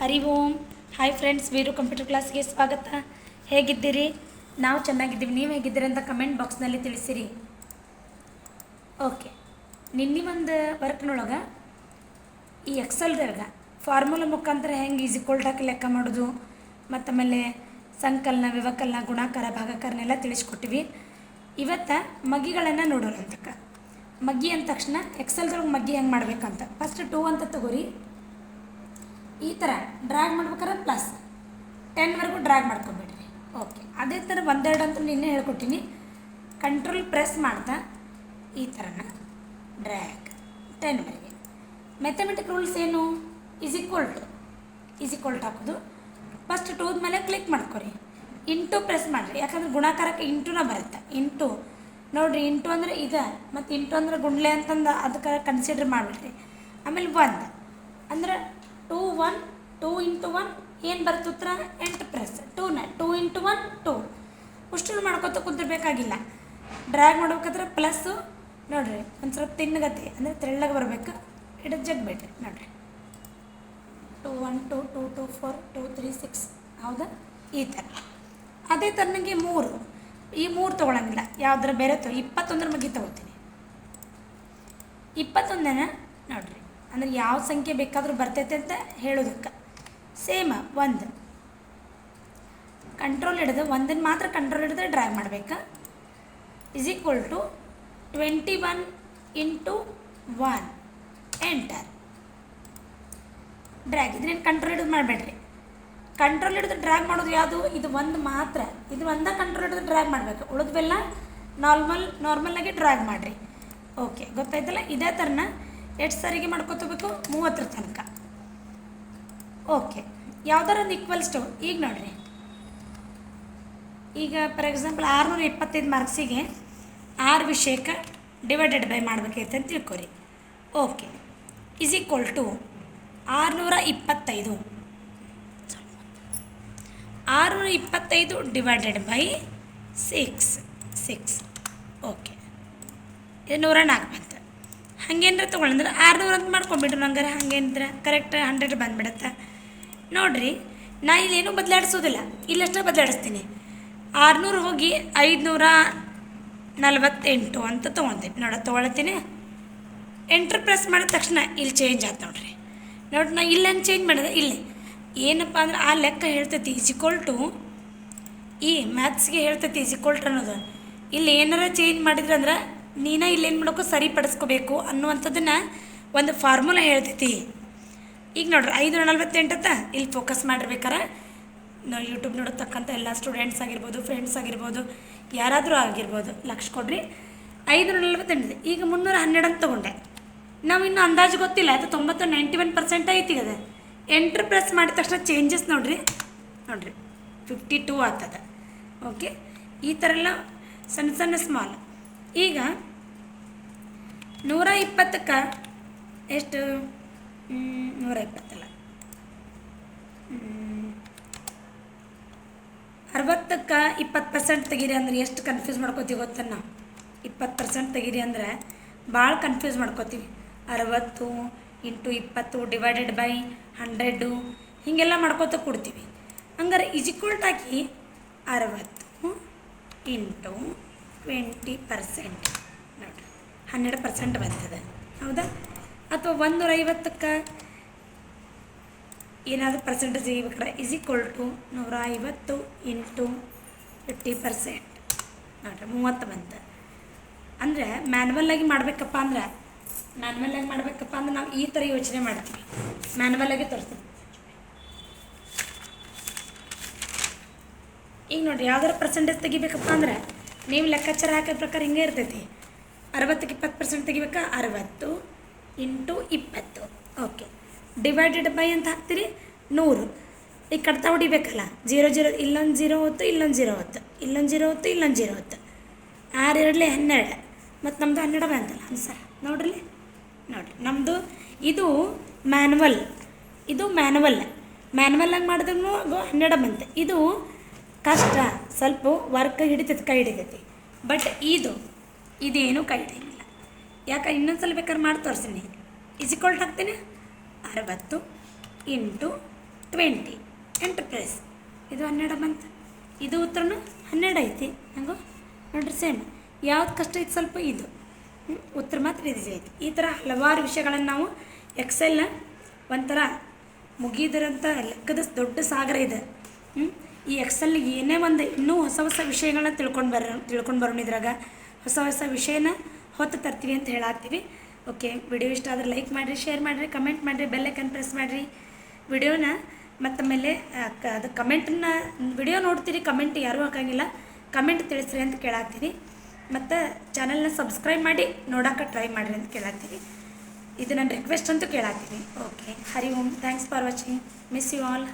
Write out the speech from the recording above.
Hari Om. Hi friends Veeru computer ಕ್ಲಾಸ್ಗೆ ಸ್ವಾಗತ. ಹೇಗಿದ್ದೀರಿ? ನಾವು ಚೆನ್ನಾಗಿದ್ದೀವಿ. ನೀವು ಹೇಗಿದ್ದೀರಿ ಅಂತ ಕಮೆಂಟ್ ಬಾಕ್ಸ್ನಲ್ಲಿ ತಿಳಿಸಿರಿ. ಓಕೆ ನಿನ್ನೆ ಒಂದು ವರ್ಕ್ನೊಳಗೆ ಈ ಎಕ್ಸಲ್ದಾಗ ಫಾರ್ಮುಲಾ ಮುಖಾಂತರ ಹೆಂಗೆ ಈಸಿ ಹಾಕಿ ಲೆಕ್ಕ ಮಾಡೋದು, ಮತ್ತು ಆಮೇಲೆ ಸಂಕಲನ, ವಿವಕಲನ, ಗುಣಾಕಾರ ಭಾಗಾಕಾರನೆಲ್ಲ ತಿಳಿಸ್ಕೊಟ್ಟಿವಿ. ಇವತ್ತು ಮಗ್ಗಿಗಳನ್ನು ನೋಡೋಣ ಅಂತಕ್ಕ ಮಗ್ಗಿ ಅಂದ ತಕ್ಷಣ ಎಕ್ಸಲ್ದೊಳಗೆ ಮಗ್ಗಿ ಹೆಂಗೆ ಮಾಡಬೇಕಂತ. ಫಸ್ಟ್ ಟೂ ಅಂತ ತಗೋರಿ. ಈ ಥರ ಡ್ರ್ಯಾಗ್ ಮಾಡ್ಬೇಕಾದ್ರೆ ಪ್ಲಸ್ ಟೆನ್ವರೆಗೂ ಡ್ರ್ಯಾಗ್ ಮಾಡ್ಕೊಬೇಡ್ರಿ ಓಕೆ ಅದೇ ಥರ ಒಂದೆರಡು ಅಂತ ನಿನ್ನೆ ಹೇಳ್ಕೊಟ್ಟಿನಿ. ಕಂಟ್ರೋಲ್ ಪ್ರೆಸ್ ಮಾಡ್ತಾ ಈ ಥರನ ಡ್ರ್ಯಾಗ್ ಟೆನ್ವರೆಗೆ ಮೆಥಮೆಟಿಕ್ ರೂಲ್ಸ್ ಏನು? Is equal to is equal ಹಾಕೋದು. ಫಸ್ಟ್ ಟೂದ ಮೇಲೆ ಕ್ಲಿಕ್ ಮಾಡ್ಕೊರಿ. ಇಂಟು ಪ್ರೆಸ್ ಮಾಡಿರಿ. ಯಾಕಂದ್ರೆ ಗುಣಾಕಾರಕ್ಕೆ ಇಂಟುನ ಬರುತ್ತೆ. ಇಂಟು ನೋಡಿರಿ ಇಂಟು ಅಂದರೆ ಇದೆ, ಮತ್ತು ಇಂಟು ಅಂದ್ರೆ ಗುಂಡ್ಲೆ ಅಂತಂದು ಅದಕ್ಕೆ ಕನ್ಸಿಡರ್ ಮಾಡಿಬಿಡ್ರಿ. ಆಮೇಲೆ ಒಂದು. ಅಂದ್ರೆ two one two into one ಏನು ಬರುತ್ತೆ ಉತ್ತರ? ಎಂಟು ಪ್ರೆಸ್ ಟೂನ ಟೂ ಇಂಟು ಒನ್ ಟೂ ಉಷ್ಟು ಮಾಡ್ಕೊತ ಕುಂತಿರ್ಬೇಕಾಗಿಲ್ಲ. ಡ್ರ್ಯಾಗ್ ಮಾಡ್ಬೇಕಾದ್ರೆ ಪ್ಲಸ್ಸು ನೋಡಿರಿ, ಒಂದು ಸ್ವಲ್ಪ ತಿನ್ನಗತಿ, ಅಂದರೆ ತೆಳ್ಳಗೆ ಬರಬೇಕು. ಹಿಡಿದು ಜಗ್ಬೇಡ್ರಿ, ನೋಡಿರಿ. Two one two two two four two three six ಹೌದಾ? ಈ ಥರ ಅದೇ ಥರ ನನಗೆ ಮೂರು. ಈ ಮೂರು ತೊಗೊಳಂಗಿಲ್ಲ. ಯಾವ್ದಾರ ಬೇರೆ ತೊ ಇಪ್ಪತ್ತೊಂದರ ಬಗ್ಗೆ ತೊಗೋತೀನಿ. ಇಪ್ಪತ್ತೊಂದನ? ನೋಡ್ರಿ. ಅಂದ್ರೆ ಯಾವ ಸಂಖ್ಯೆ ಬೇಕಾದರೂ ಬರ್ತೈತೆ ಅಂತ ಹೇಳೋದಕ್ಕೆ. ಸೇಮ ಒಂದು. ಕಂಟ್ರೋಲ್ ಹಿಡಿದು ಒಂದನ್ನು ಮಾತ್ರ ಕಂಟ್ರೋಲ್ ಹಿಡಿದು ಡ್ರೈವ್ ಮಾಡಬೇಕು. Is equal to twenty one into one enter drag ಇದನ್ನೇನು ಕಂಟ್ರೋಲ್ ಹಿಡಿದು ಮಾಡಬೇಡ್ರಿ. ಕಂಟ್ರೋಲ್ ಹಿಡಿದು ಡ್ರ್ಯಾಗ್ ಮಾಡೋದು ಯಾವುದು? ಇದು ಒಂದು ಮಾತ್ರ. ಇದು ಒಂದೇ ಕಂಟ್ರೋಲ್ ಹಿಡಿದು ಡ್ರ್ಯಾಗ್ ಮಾಡಬೇಕು. ಉಳಿದ್ವೆಲ್ಲ ನಾರ್ಮಲ್ ಆಗಿ ಡ್ರ್ಯಾಗ್ ಮಾಡಿರಿ. ಓಕೆ ಗೊತ್ತಾಯ್ತಲ್ಲ? ಇದೇ ಥರನ ಎಷ್ಟು ಸಾರಿಗೆ ಮಾಡ್ಕೋತಬೇಕು ಮೂವತ್ತರ ತನಕ. ಓಕೆ ಯಾವ್ದಾರ ಒಂದು ಈಕ್ವಲ್ಸ್ ಟು ಈಗ ನೋಡಿರಿ. ಈಗ ಫಾರ್ ಎಕ್ಸಾಂಪಲ್ ಆರುನೂರ ಇಪ್ಪತ್ತೈದು ಮಾರ್ಕ್ಸಿಗೆ ಆರು ವಿಷಯಕ್ಕೆ ಡಿವೈಡೆಡ್ ಬೈ ಮಾಡ್ಬೇಕೈತೆ ಅಂತ ತಿಳ್ಕೊರಿ. ಓಕೆ ಈಸ್ ಈಕ್ವಲ್ ಟು ಆರುನೂರ ಇಪ್ಪತ್ತೈದು. ಆರುನೂರ ಇಪ್ಪತ್ತೈದು divided by six six okay ಇದು ನೂರ ನಾಲ್ಕು ಬಂತು ಹಂಗೇನ್ರ ತೊಗೊಳಂದ್ರೆ ಆರುನೂರು ಅಂತ ಮಾಡ್ಕೊಂಬಿಟ್ರು ನಂಗಾರೆ ಹಂಗೇನಿದ್ರೆ ಕರೆಕ್ಟ್ ಹಂಡ್ರೆಡ್ ಬಂದ್ಬಿಡುತ್ತೆ. ನೋಡಿರಿ, ನಾ ಇಲ್ಲೇನೂ ಬದಲಾಡಿಸೋದಿಲ್ಲ. ಇಲ್ಲಷ್ಟೇ ಬದಲಾಡಿಸ್ತೀನಿ. ಆರುನೂರು ಹೋಗಿ ಐದುನೂರ ನಲವತ್ತೆಂಟು ಅಂತ ತೊಗೊತೀನಿ ನೋಡ, ತೊಗೊಳತ್ತೀನಿ. ಎಂಟ್ರ್ ಪ್ರೆಸ್ ಮಾಡಿದ ತಕ್ಷಣ ಇಲ್ಲಿ ಚೇಂಜ್ ಆಯ್ತು ನೋಡ್ರಿ. ನೋಡಿ, ನಾ ಇಲ್ಲೇನು ಚೇಂಜ್ ಮಾಡಿದೆ? ಇಲ್ಲಿ. ಏನಪ್ಪ ಅಂದ್ರೆ ಆ ಲೆಕ್ಕ ಹೇಳ್ತೈತಿ ಈಕ್ವಲ್ ಟು ಈ ಮ್ಯಾಥ್ಸ್ಗೆ ಹೇಳ್ತೈತಿ ಈಕ್ವಲ್ ಟು ಅನ್ನೋದು. ಇಲ್ಲಿ ಏನಾರ ಚೇಂಜ್ ಮಾಡಿದ್ರೆ ಅಂದ್ರೆ ನೀನ ಇಲ್ಲೇನು ಮಾಡಬೇಕು, ಸರಿಪಡಿಸ್ಕೋಬೇಕು ಅನ್ನುವಂಥದ್ದನ್ನು ಒಂದು ಫಾರ್ಮುಲಾ ಹೇಳ್ತೈತಿ. ಈಗ ನೋಡ್ರಿ ಐದು ನಲ್ವತ್ತೆಂಟತ್ತ ಇಲ್ಲಿ ಫೋಕಸ್ ಮಾಡಿರ್ಬೇಕಾರ. ನಾವು ಯೂಟ್ಯೂಬ್ ನೋಡತಕ್ಕಂಥ ಎಲ್ಲ ಸ್ಟೂಡೆಂಟ್ಸ್ ಆಗಿರ್ಬೋದು ಫ್ರೆಂಡ್ಸ್ ಆಗಿರ್ಬೋದು, ಯಾರಾದರೂ ಆಗಿರ್ಬೋದು, ಲಕ್ಷ ಕೊಡ್ರಿ. ಐದು ನಲ್ವತ್ತೆಂಟು, ಈಗ ಮುನ್ನೂರ ಹನ್ನೆರಡು ಅಂತ ತೊಗೊಂಡೆ. ನಾವು ಇನ್ನೂ ಅಂದಾಜು ಗೊತ್ತಿಲ್ಲ, ಅದು ತೊಂಬತ್ತು ನೈಂಟಿ ಒನ್ ಪರ್ಸೆಂಟ್ ಐತಿ ಅದ. ಎಂಟ್ರ್ ಪ್ರೆಸ್ ಮಾಡಿದ ತಕ್ಷಣ ಚೇಂಜಸ್ ನೋಡ್ರಿ. ನೋಡ್ರಿ ಫಿಫ್ಟಿ ಟೂ ಆಗ್ತದೆ. ಓಕೆ ಈ ಥರ ಎಲ್ಲ ಸಣ್ಣ ಸಣ್ಣ ಸ್ಮಾಲ್ ಈಗ ನೂರ ಇಪ್ಪತ್ತಕ್ಕೆ ಎಷ್ಟು? ನೂರ ಇಪ್ಪತ್ತಲ್ಲ. ಅರವತ್ತಕ್ಕೆ ಇಪ್ಪತ್ತು ಪರ್ಸೆಂಟ್ ತೆಗೀರಿ ಅಂದ್ರೆ ಎಷ್ಟು ಕನ್ಫ್ಯೂಸ್ ಮಾಡ್ಕೋತೀವಿ ಗೊತ್ತ ನಾವು ಇಪ್ಪತ್ತು ಪರ್ಸೆಂಟ್ ತೆಗೀರಿ ಅಂದ್ರೆ ಭಾಳ ಕನ್ಫ್ಯೂಸ್ ಮಾಡ್ಕೋತೀವಿ. ಅರವತ್ತು ಇಂಟು ಇಪ್ಪತ್ತು ಡಿವೈಡೆಡ್ ಬೈ ಹಂಡ್ರೆಡು ಹೀಗೆಲ್ಲ ಮಾಡ್ಕೋತ ಕೊಡ್ತೀವಿ. ಹಂಗಾರೆ ಇಜಿಕ್ವಲ್ಟ್ ಹಾಕಿ ಅರವತ್ತು ಇಂಟು ಟ್ವೆಂಟಿ ಪರ್ಸೆಂಟ್ ನೋಡಿರಿ, ಹನ್ನೆರಡು ಪರ್ಸೆಂಟ್ ಬರ್ತದೆ ಹೌದಾ? ಅಥವಾ ಒಂದೂರ ಐವತ್ತಕ್ಕೆ ಏನಾದರೂ ಪರ್ಸೆಂಟೇಜ್ ತೆಗಿಬೇಕಾದ್ರೆ ಇಸ್ ಈಕ್ವಲ್ ಟು ನೂರ ಐವತ್ತು ಇಂಟು ಫಿಫ್ಟಿ ಪರ್ಸೆಂಟ್ ನೋಡ್ರಿ, ಮೂವತ್ತು ಬಂತು. ಅಂದರೆ ಮ್ಯಾನ್ವಲ್ಲಾಗಿ ಮಾಡಬೇಕಪ್ಪ ಅಂದ್ರೆ ಮ್ಯಾನ್ವಲ್ಲಾಗಿ ಮಾಡಬೇಕಪ್ಪ ಅಂದ್ರೆ ನಾವು ಈ ಥರ ಯೋಚನೆ ಮಾಡ್ತೀವಿ. ಮ್ಯಾನ್ವಲ್ಲಾಗಿ ತೋರಿಸ್ತೀವಿ ಈಗ ನೋಡಿರಿ ಯಾವ್ದಾರು ಪರ್ಸೆಂಟೇಜ್ ತೆಗಿಬೇಕಪ್ಪ ಅಂದ್ರೆ ನೀವು ಲೆಕ್ಕಾಚಾರ ಹಾಕಿದ ಪ್ರಕಾರ ಹಿಂಗೆ ಇರ್ತೈತಿ. ಅರವತ್ತಕ್ಕೆ ಇಪ್ಪತ್ತು ಪರ್ಸೆಂಟ್ ತೆಗಿಬೇಕಾ? ಅರವತ್ತು ಇಂಟು ಇಪ್ಪತ್ತು. ಓಕೆ ಡಿವೈಡೆಡ್ ಬೈ ಅಂತ ಹಾಕ್ತೀರಿ? ನೂರು. ಈಗ ಕಡ್ತಾ ಹೊಡಿಬೇಕಲ್ಲ? ಜೀರೋ ಜೀರೋ, ಇಲ್ಲೊಂದು ಜೀರೋ ಹೊತ್ತು, ಇಲ್ಲೊಂದು ಜೀರೋ ಹೊತ್ತು. ಇಲ್ಲೊಂದು ಜೀರೋ ಹೊತ್ತು, ಇಲ್ಲೊಂದು ಜೀರೋ ಹೊತ್ತು. ಆರು ಎರಡಲೆ ಹನ್ನೆರಡು. ಮತ್ತು ನಮ್ಮದು ಹನ್ನೆರಡು ಬಂತಲ್ಲ ಆನ್ಸರ್ ನೋಡ್ರಿ ನೋಡಿರಿ. ನಮ್ಮದು ಇದು ಮ್ಯಾನ್ವಲ್ ಇದು ಮ್ಯಾನ್ವಲ್ ಮ್ಯಾನ್ವಲಾಗಿ ಮಾಡಿದ್ರು ಅದು ಹನ್ನೆರಡು ಬಂತು ಇದು ಕಷ್ಟ ಸ್ವಲ್ಪ ವರ್ಕ್ ಹಿಡಿತೈತೆ, ಕೈ ಹಿಡಿತೈತಿ. ಬಟ್ ಇದು, ಇದೇನು ಕೈ ಹಿಡಿಯಂಗಿಲ್ಲ. ಯಾಕೆ ಇನ್ನೊಂದು ಸಲ ಬೇಕಾದ್ರೆ ಮಾಡಿ ತೋರಿಸ್ತೀನಿ. ಇಸಿಕೊಲ್ಟ್ ಹಾಕ್ತೀನಿ? ಅರವತ್ತು ಇಂಟು ಟ್ವೆಂಟಿ ಎಂಟರ್ಪ್ರೈಸ್ ಇದು ಹನ್ನೆರಡು ಬಂತು. ಇದು ಉತ್ತರನು ಹನ್ನೆರಡು ಐತಿ. ಹಂಗೋ? ನೋಡ್ರಿ ಸೇಮ್ ಯಾವ್ದು ಕಷ್ಟ ಐತಿ ಸ್ವಲ್ಪ ಇದು. ಉತ್ತರ ಮಾತ್ರ ಇದು ಐತಿ. ಈ ಥರ ಹಲವಾರು ವಿಷಯಗಳನ್ನು ನಾವು ಎಕ್ಸೆಲ್ನ ಒಂಥರ ಮುಗಿದಿರೋಂಥ ಲೆಕ್ಕದ ದೊಡ್ಡ ಸಾಗರ ಇದೆ. ಹ್ಮ್? ಈ ಎಕ್ಸೆಲ್ ಏನೇ ಒಂದು ಇನ್ನೂ ಹೊಸ ಹೊಸ ವಿಷಯಗಳನ್ನ ತಿಳ್ಕೊಂಡು ಬರೋ, ತಿಳ್ಕೊಂಡು ಬರೋಣ ಇದ್ರಾಗ. ಹೊಸ ಹೊಸ ವಿಷಯನ ಹೊತ್ತು ತರ್ತೀವಿ ಅಂತ ಹೇಳಾತ್ತೀವಿ. ಓಕೆ ವಿಡಿಯೋ ಇಷ್ಟ ಆದ್ರೆ ಲೈಕ್ ಮಾಡಿರಿ ಶೇರ್ ಮಾಡಿರಿ ಕಮೆಂಟ್ ಮಾಡಿರಿ ಬೆಲ್ಲೈಕನ್ ಪ್ರೆಸ್ ಮಾಡಿರಿ. ವಿಡಿಯೋನ ಮತ್ತು ಮೇಲೆ ಅದು ಕಮೆಂಟನ್ನ ವಿಡಿಯೋ ನೋಡ್ತೀರಿ ಕಮೆಂಟ್ ಯಾರೂ ಹಾಕಂಗಿಲ್ಲ. ಕಮೆಂಟ್ ತಿಳಿಸ್ರಿ ಅಂತ ಕೇಳತ್ತೀರಿ. ಮತ್ತು ಚಾನಲ್ನ ಸಬ್ಸ್ಕ್ರೈಬ್ ಮಾಡಿ, ನೋಡೋಕೆ ಟ್ರೈ ಮಾಡಿರಿ ಅಂತ ಕೇಳತ್ತೀರಿ. ಇದು ನನ್ನ ರಿಕ್ವೆಸ್ಟ್ ಅಂತೂ ಕೇಳತ್ತೀನಿ okay Hari Om thanks for watching miss you all